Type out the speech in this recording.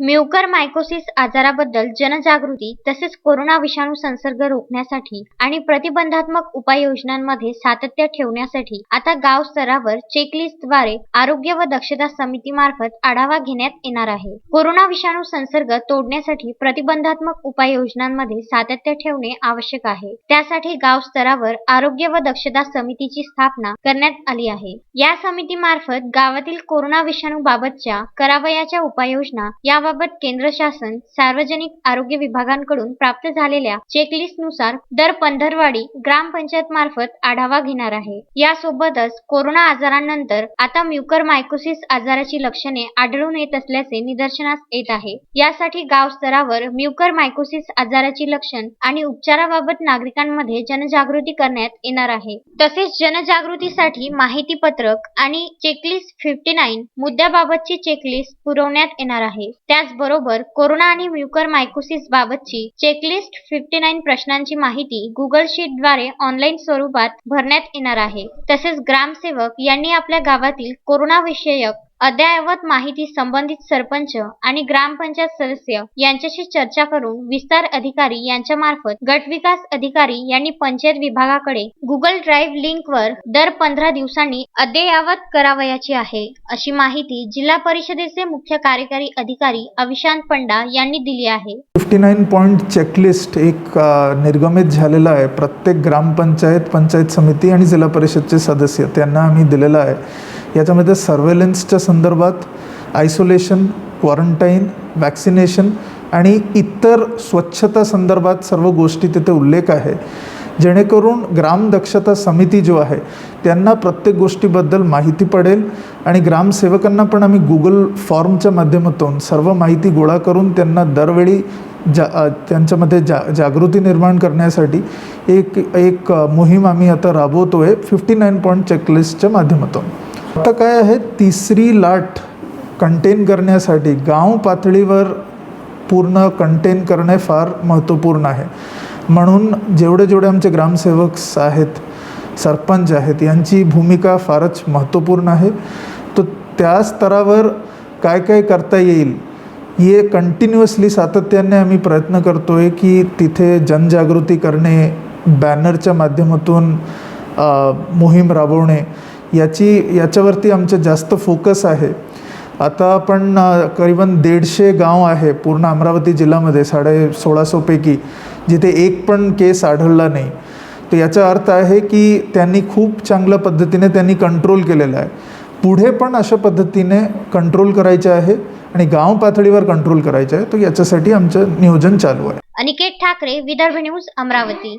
Mucor mycosis आजाराबद्दल जनजागृती तसेच कोरोना विषाणू संसर्ग रोखण्यासाठी आणि प्रतिबंधात्मक उपाययोजनांमध्ये सातत्य ठेवण्यासाठी आता गाव स्तरावर चेकलिस्टद्वारे आरोग्य व दक्षता समितीमार्फत आढावा घेण्यात येणार आहे. कोरोना विषाणू संसर्ग तोडण्यासाठी प्रतिबंधात्मक उपाययोजनांमध्ये सातत्य ठेवणे आवश्यक आहे. त्यासाठी गाव स्तरावर आरोग्य व दक्षता समितीची स्थापना करण्यात आली आहे. या समितीमार्फत गावातील कोरोना विषाणू बाबतच्या करावयाच्या उपाययोजना याबाबत केंद्र शासन सार्वजनिक आरोग्य विभागांकडून प्राप्त झालेल्या चेकलिस्टनुसार दर पंधरवाडी ग्रामपंचायत मार्फत आढावा घेणार आहे. यासोबतच कोरोना आजारानंतर आता म्युकर मायकोसिस आजाराची लक्षणे आढळून येत असल्याचे निदर्शनास येत आहे. यासाठी गाव स्तरावर म्युकर मायकोसिस आजाराची लक्षण आणि उपचाराबाबत नागरिकांमध्ये जनजागृती करण्यात येणार आहे. तसेच जनजागृतीसाठी माहिती पत्रक आणि चेकलिस्ट फिफ्टी नाईन मुद्द्याबाबतची चेकलिस्ट पुरवण्यात येणार आहे. त्याचबरोबर कोरोना आणि म्युकर मायकोसिस बाबतची चेकलिस्ट फिफ्टी नाईन प्रश्नांची माहिती गुगल शीटद्वारे ऑनलाईन स्वरूपात भरण्यात येणार आहे. तसेच ग्रामसेवक यांनी आपल्या गावातील कोरोना विषयक अद्ययावत माहिती संबंधित सरपंच आणि ग्रामपंचायत सदस्य यांच्याशी चर्चा करून विस्तार अधिकारी यांच्यामार्फत गटविकास अधिकारी यांनी पंचायत विभागाकडे गुगल ड्राईव्ह लिंकवर दर पंधरा दिवसांनी अद्ययावत करावयाची आहे अशी माहिती जिल्हा परिषदेचे मुख्य कार्यकारी अधिकारी अविशांत पंडा यांनी दिली आहे. फिफ्टी नाईन पॉईंट चेकलिस्ट एक निर्गमित झालेलं आहे. प्रत्येक ग्रामपंचायत पंचायत समिती आणि जिल्हा परिषदचे सदस्य त्यांना आम्ही दिलेलं आहे. याच्यामध्ये सर्वेलन्सच्या संदर्भात आयसोलेशन क्वारंटाईन वॅक्सिनेशन आणि इतर स्वच्छता संदर्भात सर्व गोष्टी तिथे उल्लेख आहे. जेणेकरून ग्राम दक्षता समिती जो आहे त्यांना प्रत्येक गोष्टीबद्दल माहिती पडेल आणि ग्रामसेवकांना पण आम्ही गुगल फॉर्मच्या माध्यमातून सर्व माहिती गोळा करून त्यांना दरवेळी जा त्यांच्यामध्ये जा जागृती निर्माण करण्यासाठी एक एक मोहीम आम्ही आता राबवतो आहे फिफ्टी नाईन पॉईंट चेकलिस्टच्या माध्यमातून. आता काय आहे? तिसरी लाट कंटेन करण्यासाठी गाव पातळीवर पूर्ण कंटेन करणे फार महत्त्वपूर्ण आहे. म्हणून जेवढे जेवढे आमचे ग्रामसेवक आहेत सरपंच आहेत यांची भूमिका फारच महत्त्वपूर्ण आहे. तो त्या स्तरावर काय काय करता येईल हे कंटिन्युअसली सातत्याने आम्ही प्रयत्न करतो आहे की तिथे जनजागृती करणे बॅनरच्या माध्यमातून मोहीम राबवणे याची याच्यावरती आमचं जास्त फोकस आहे. आता आपण करीबन दीडशे गाव आहे पूर्ण अमरावती जिल्ह्यामध्ये साडे सोळाशोपैकी जिथे एक पण केस आढळला नाही. तर याचा अर्थ आहे की त्यांनी खूप चांगल्या पद्धतीने त्यांनी कंट्रोल केलेला आहे. पुढे पण अशा पद्धतीने कंट्रोल करायचे आहे आणि गाव पातळीवर कंट्रोल करायचं आहे. तर याच्यासाठी आमचं नियोजन चालू आहे. अनिकेत ठाकरे विदर्भ न्यूज अमरावती.